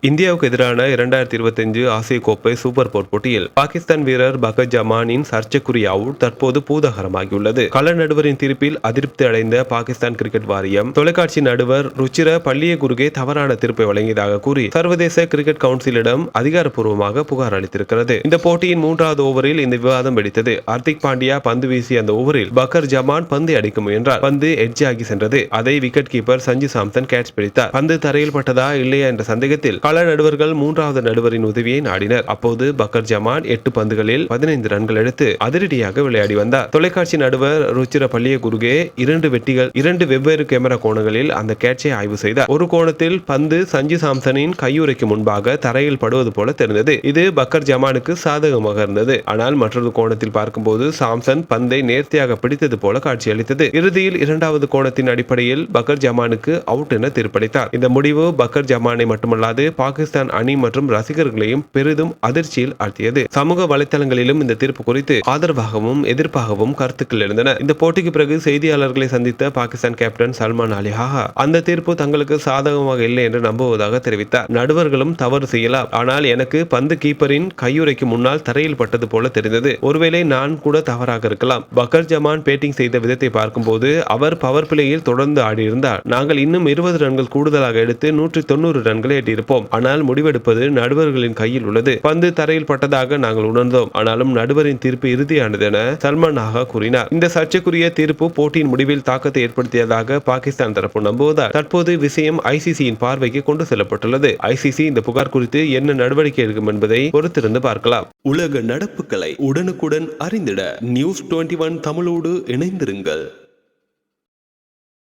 இந்தியாவுக்கு எதிரான இரண்டாயிரத்தி இருபத்தஞ்சு ஆசிய கோப்பை சூப்பர் போர் போட்டியில் பாகிஸ்தான் வீரர் பகத் ஜமானின் சர்ச்சைக்குரிய அவுட் தற்போது பூதகரமாகியுள்ளது. கள நடுவரின் தீர்ப்பில் அதிருப்தி அடைந்த பாகிஸ்தான் கிரிக்கெட் வாரியம் தொலைக்காட்சி நடுவர் ருச்சிர பள்ளிய குருகே தவறான தீர்ப்பை வழங்கியதாக கூறி சர்வதேச கிரிக்கெட் கவுன்சிலிடம் அதிகாரப்பூர்வமாக புகார் அளித்திருக்கிறது. இந்த போட்டியின் மூன்றாவது ஓவரில் இந்த விவாதம் வெடித்தது. ஹர்திக் பாண்டியா பந்து வீசிய அந்த ஓவரில் பக்கர் ஜமான் பந்தை அடிக்க முயன்றார். பந்து எட்ஜ் ஆகி சென்றது. அதை wicket keeper Sanju Samson catch பிடித்தார். பந்து தரையில் பட்டதா இல்லையா என்ற சந்தேகத்தில் கள நடுவர்கள் மூன்றாவது நடுவரின் உதவியை நாடினர். அப்போது பக்கர் ஜமான் எட்டு பந்துகளில் பதினைந்து ரன்கள் எடுத்து அதிரடியாக விளையாடி வந்தார். தொலைக்காட்சி நடுவர் ருச்சிர பள்ளிய குருகே இரண்டு வெட்டிகள் இரண்டு வெவ்வேறு கேமரா கோணங்களில் அந்த கேட்சை ஆய்வு செய்தார். ஒரு கோணத்தில் பந்து சஞ்சு சாம்சனின் கையுறைக்கு முன்பாக தரையில் படுவது போல தெரிந்தது. இது பக்கர் ஜமானுக்கு சாதகமாக இருந்தது. ஆனால் மற்றொரு கோணத்தில் பார்க்கும்போது சாம்சன் பந்தை நேர்த்தியாக பிடித்தது போல காட்சியளித்தது. இறுதியில் இரண்டாவது கோணத்தின் அடிப்படையில் பக்கர் ஜமானுக்கு அவுட் என தீர்ப்பளித்தார். இந்த முடிவு பக்கர் ஜமானை மட்டுமல்லாது பாகிஸ்தான் அணி மற்றும் ரசிகர்களையும் பெரிதும் அதிர்ச்சியில் ஆழ்த்தியது. சமூக வலைதளங்களிலும் இந்த தீர்ப்பு குறித்து ஆதரவாகவும் எதிர்ப்பாகவும் கருத்துக்கள் எழுந்தன. இந்த போட்டிக்கு பிறகு செய்தியாளர்களை சந்தித்த பாகிஸ்தான் கேப்டன் சல்மான் அலி ஹாஹா அந்த தீர்ப்பு தங்களுக்கு சாதகமாக இல்லை என்று நம்புவதாக தெரிவித்தார். நடுவர்களும் தவறு செய்யலாம். ஆனால் எனக்கு பந்து கீப்பரின் கையுறைக்கு முன்னால் தரையில் பட்டது போல தெரிந்தது. ஒருவேளை நான் கூட தவறாக இருக்கலாம். பக்கர் ஜமான் பேட்டிங் செய்த விதத்தை பார்க்கும்போது அவர் பவர் பிளேயில் தொடர்ந்து ஆடியிருந்தார். நாங்கள் இன்னும் இருபது ரன்கள் கூடுதலாக எடுத்து நூற்றி தொண்ணூறு ரன்களை எட்டியிருப்போம். ஆனால் முடிவெடுப்பது நடுவர்களின் கையில் உள்ளது. பந்து தரையில் பட்டதாக நாங்கள் உணர்ந்தோம். ஆனாலும் நடுவரின் தீர்ப்பு இறுதியானது என சல்மான் ஆகா கூறினார். இந்த சர்ச்சைக்குரிய தீர்ப்பு போட்டியின் முடிவில் தாக்கத்தை ஏற்படுத்தியதாக பாகிஸ்தான் தரப்பு நம்புவதால் தற்போது விஷயம் ஐசிசியின் பார்வைக்கு கொண்டு செல்லப்பட்டுள்ளது. ஐசிசி இந்த புகார் குறித்து என்ன நடவடிக்கை எடுக்கும் என்பதை பொறுத்திருந்து பார்க்கலாம். உலக நடப்புகளை உடனுக்குடன் அறிந்திட நியூஸ் டுவெண்ட்டி ஒன் தமிழோடு இணைந்திருங்கள்.